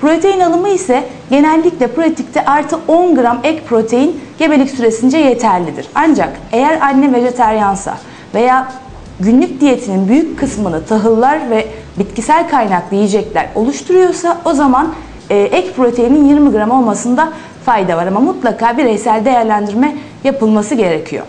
Protein alımı ise genellikle pratikte artı 10 gram ek protein gebelik süresince yeterlidir. Ancak eğer anne vejeteryansa veya günlük diyetinin büyük kısmını tahıllar ve bitkisel kaynaklı yiyecekler oluşturuyorsa o zaman e, ek proteinin 20 gram olmasında fayda var ama mutlaka bireysel değerlendirme yapılması gerekiyor.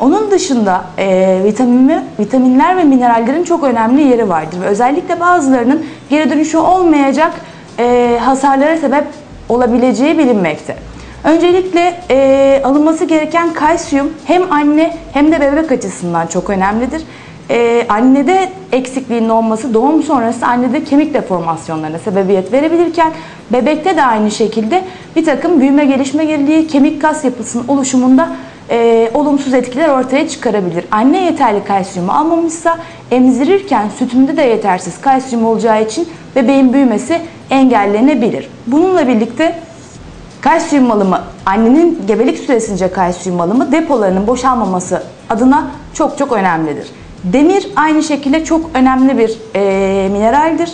Onun dışında e, vitamin, vitaminler ve minerallerin çok önemli yeri vardır ve özellikle bazılarının geri dönüşü olmayacak e, hasarlara sebep olabileceği bilinmekte. Öncelikle e, alınması gereken kalsiyum hem anne hem de bebek açısından çok önemlidir. E, annede eksikliğin olması doğum sonrası annede kemik deformasyonlarına sebebiyet verebilirken bebekte de aynı şekilde bir takım büyüme gelişme geriliği kemik kas yapısının oluşumunda e, olumsuz etkiler ortaya çıkarabilir. Anne yeterli kalsiyumu almamışsa emzirirken sütünde de yetersiz kalsiyum olacağı için bebeğin büyümesi engellenebilir. Bununla birlikte kalsiyum alımı, annenin gebelik süresince kalsiyum alımı depolarının boşalmaması adına çok çok önemlidir. Demir aynı şekilde çok önemli bir e, mineraldir.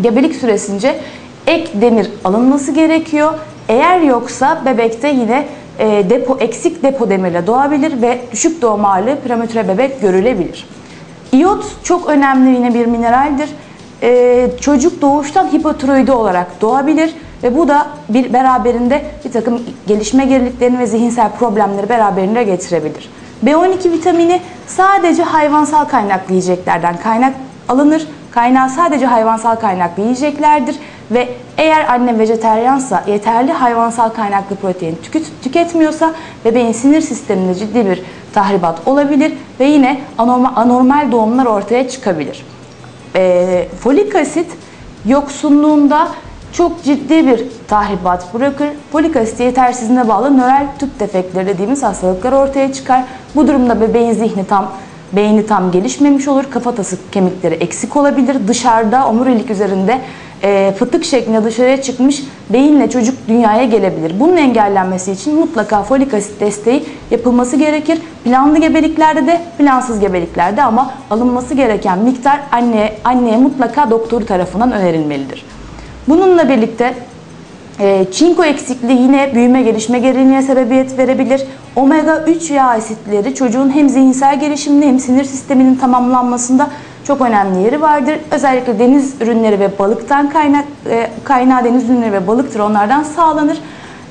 Gebelik süresince ek demir alınması gerekiyor. Eğer yoksa bebekte yine e, depo eksik depo demirle doğabilir ve düşük doğum ağırlığı prematüre bebek görülebilir. İyot çok önemli yine bir mineraldir. E, çocuk doğuştan hipotiroidi olarak doğabilir ve bu da bir beraberinde bir takım gelişme geriliklerini ve zihinsel problemleri beraberinde getirebilir. B12 vitamini sadece hayvansal kaynaklı yiyeceklerden kaynak alınır. Kaynağı sadece hayvansal kaynaklı yiyeceklerdir ve eğer anne vejeteryansa yeterli hayvansal kaynaklı protein tüket, tüketmiyorsa bebeğin sinir sisteminde ciddi bir tahribat olabilir ve yine anormal, anormal doğumlar ortaya çıkabilir. E, folik asit yoksunluğunda çok ciddi bir tahribat bırakır. Folik asit yetersizliğine bağlı nöral tüp defektleri dediğimiz hastalıklar ortaya çıkar. Bu durumda bebeğin zihni tam beyni tam gelişmemiş olur. Kafatası kemikleri eksik olabilir. Dışarıda omurilik üzerinde e, fıtık şeklinde dışarıya çıkmış beyinle çocuk dünyaya gelebilir. Bunun engellenmesi için mutlaka folik asit desteği yapılması gerekir. Planlı gebeliklerde de plansız gebeliklerde ama alınması gereken miktar anneye, anneye mutlaka doktoru tarafından önerilmelidir. Bununla birlikte e, çinko eksikliği yine büyüme gelişme geriliğine sebebiyet verebilir. Omega 3 yağ asitleri çocuğun hem zihinsel gelişiminde hem sinir sisteminin tamamlanmasında çok önemli yeri vardır. Özellikle deniz ürünleri ve balıktan kaynak e, kaynağı deniz ürünleri ve balıktır onlardan sağlanır.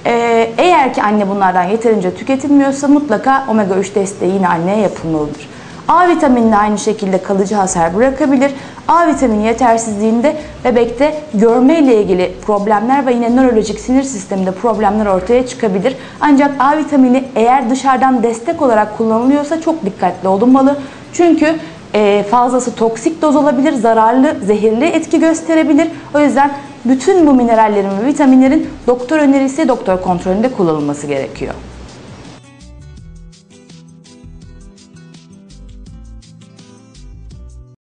E, eğer ki anne bunlardan yeterince tüketilmiyorsa mutlaka omega 3 desteği yine anneye yapılmalıdır. A vitamini de aynı şekilde kalıcı hasar bırakabilir. A vitamini yetersizliğinde bebekte görme ile ilgili problemler ve yine nörolojik sinir sisteminde problemler ortaya çıkabilir. Ancak A vitamini eğer dışarıdan destek olarak kullanılıyorsa çok dikkatli olunmalı. Çünkü e, fazlası toksik doz olabilir, zararlı, zehirli etki gösterebilir. O yüzden bütün bu minerallerin ve vitaminlerin doktor önerisi, doktor kontrolünde kullanılması gerekiyor.